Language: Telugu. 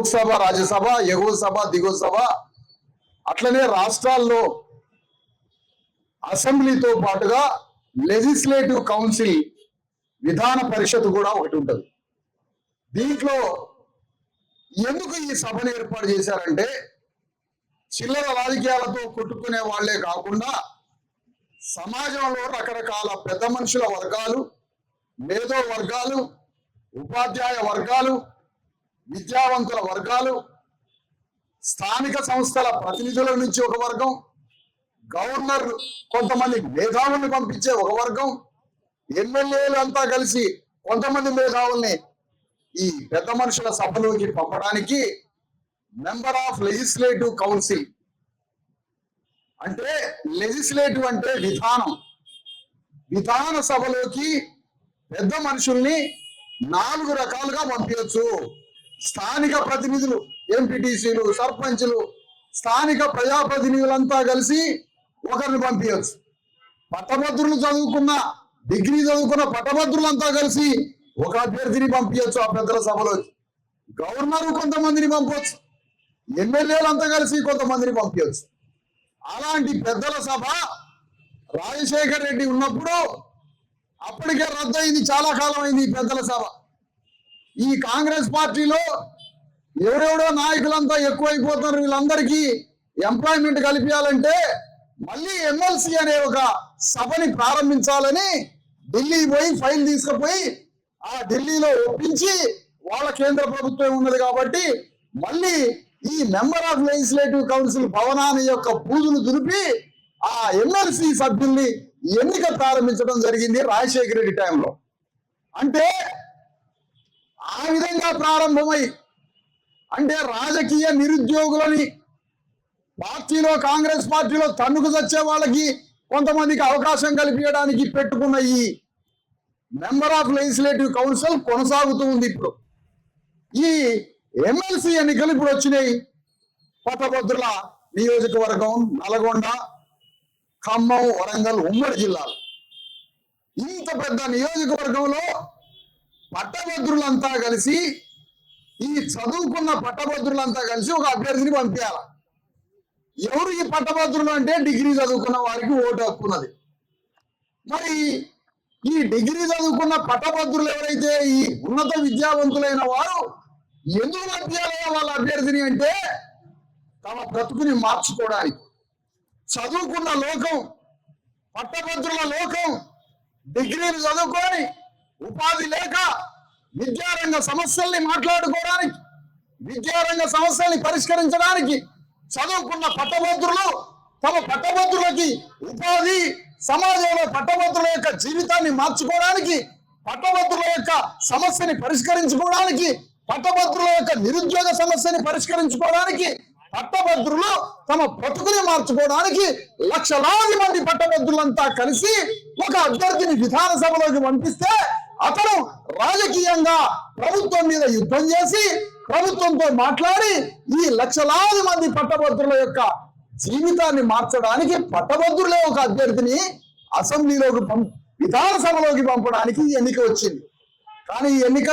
లోక్సభ రాజ్యసభ ఎగువ సభ దిగువ సభ అట్లనే రాష్ట్రాల్లో అసెంబ్లీతో పాటుగా లెజిస్లేటివ్ కౌన్సిల్ విధాన పరిషత్ కూడా ఒకటి ఉంటుంది. దీంట్లో ఎందుకు ఈ సభను ఏర్పాటు చేశారంటే చిల్లర రాజకీయాలతో కొట్టుకునే వాళ్ళే కాకుండా సమాజంలో రకరకాల పెద్ద మనుషుల వర్గాలు మేధో వర్గాలు ఉపాధ్యాయ వర్గాలు విద్యావంతుల వర్గాలు స్థానిక సంస్థల ప్రతినిధుల నుంచి ఒక వర్గం గవర్నర్ కొంతమంది మేధావుల్ని పంపించే ఒక వర్గం ఎమ్మెల్యేలు అంతా కలిసి కొంతమంది మేధావుల్ని ఈ పెద్ద మనుషుల సభలోకి పంపడానికి మెంబర్ ఆఫ్ లెజిస్లేటివ్ కౌన్సిల్. అంటే లెజిస్లేటివ్ అంటే విధానం. విధాన సభలోకి పెద్ద మనుషుల్ని నాలుగు రకాలుగా పంపించచ్చు స్థానిక ప్రతినిధులు ఎంపీటీసీలు సర్పంచులు స్థానిక ప్రజాప్రతినిధులంతా కలిసి ఒకరిని పంపించచ్చు పట్టభద్రులు చదువుకున్న డిగ్రీ చదువుకున్న పట్టభద్రులంతా కలిసి ఒక అభ్యర్థిని పంపించచ్చు ఆ పెద్దల సభలో. గవర్నర్ కొంతమందిని పంపవచ్చు ఎమ్మెల్యేలు అంతా కలిసి కొంతమందిని పంపించచ్చు అలాంటి పెద్దల సభ రాజశేఖర్ రెడ్డి ఉన్నప్పుడు అప్పటికే రద్దయింది చాలా కాలం అయింది ఈ పెద్దల సభ. ఈ కాంగ్రెస్ పార్టీలో ఎవరెవడో నాయకులంతా ఎక్కువైపోతున్నారు వీళ్ళందరికీ ఎంప్లాయ్మెంట్ కల్పించాలంటే మళ్ళీ ఎమ్మెల్సీ అనే ఒక సభని ప్రారంభించాలని ఢిల్లీ పోయి ఫైల్ తీసుకుపోయి ఆ ఢిల్లీలో ఒప్పించి వాళ్ళ కేంద్ర ప్రభుత్వం ఉన్నది కాబట్టి మళ్ళీ ఈ మెంబర్ ఆఫ్ లెజిస్లేటివ్ కౌన్సిల్ భవనాన్ని యొక్క పూజలు దులిపి ఆ ఎమ్మెల్సీ సభ్యుల్ని ఎన్నిక ప్రారంభించడం జరిగింది రాజశేఖర రెడ్డి టైంలో. అంటే ఆ విధంగా ప్రారంభమై అంటే రాజకీయ నిరుద్యోగులని పార్టీలో కాంగ్రెస్ పార్టీలో తన్నుకు తెచ్చే వాళ్ళకి కొంతమందికి అవకాశం కల్పించడానికి పెట్టుకున్న ఈ మెంబర్ ఆఫ్ లెజిస్లేటివ్ కౌన్సిల్ కొనసాగుతూ ఉంది ఇప్పుడు. ఈ ఎమ్మెల్సీ ఎన్నికలు ఇప్పుడు వచ్చినాయి. పట్టభద్రుల నియోజకవర్గం నల్గొండ ఖమ్మం వరంగల్ ఉమ్మడి జిల్లాలు. ఇంత పెద్ద నియోజకవర్గంలో పట్టభద్రులంతా కలిసి ఈ చదువుకున్న పట్టభద్రులంతా కలిసి ఒక అభ్యర్థిని పంపించాలి. ఎవరు ఈ పట్టభద్రులు అంటే? డిగ్రీ చదువుకున్న వారికి ఓటు హక్కున్నది మరి ఈ డిగ్రీ చదువుకున్న పట్టభద్రులు ఎవరైతే ఈ ఉన్నత విద్యావంతులైన వారు ఎందుకు పంపించాలి వాళ్ళ అభ్యర్థిని అంటే తమ బ్రతుకుని మార్చుకోవడానికి. చదువుకున్న లోకం పట్టభద్రుల లోకం డిగ్రీలు చదువుకొని ఉపాధి లేక విద్యారంగ సమస్యల్ని మాట్లాడుకోవడానికి విద్యారంగ సమస్యల్ని పరిష్కరించడానికి చదువుకున్న పట్టభద్రులు తమ పట్టభద్రులకి ఉపాధి సమాజంలో పట్టభద్రుల యొక్క జీవితాన్ని మార్చుకోవడానికి పట్టభద్రుల యొక్క సమస్యని పరిష్కరించుకోవడానికి పట్టభద్రుల యొక్క నిరుద్యోగ సమస్యని పరిష్కరించుకోవడానికి పట్టభద్రులు తమ బ్రతుకుని మార్చుకోవడానికి లక్షలాది మంది పట్టభద్రులంతా కలిసి ఒక అభ్యర్థిని విధాన సభలోకి పంపిస్తే అతను రాజకీయంగా ప్రభుత్వం మీద యుద్ధం చేసి ప్రభుత్వంతో మాట్లాడి ఈ లక్షలాది మంది పట్టభద్రుల యొక్క జీవితాన్ని మార్చడానికి పట్టభద్రులే ఒక అభ్యర్థిని అసెంబ్లీలోకి పంప విధానసభలోకి పంపడానికి ఈ ఎన్నిక వచ్చింది. కానీ ఈ ఎన్నికల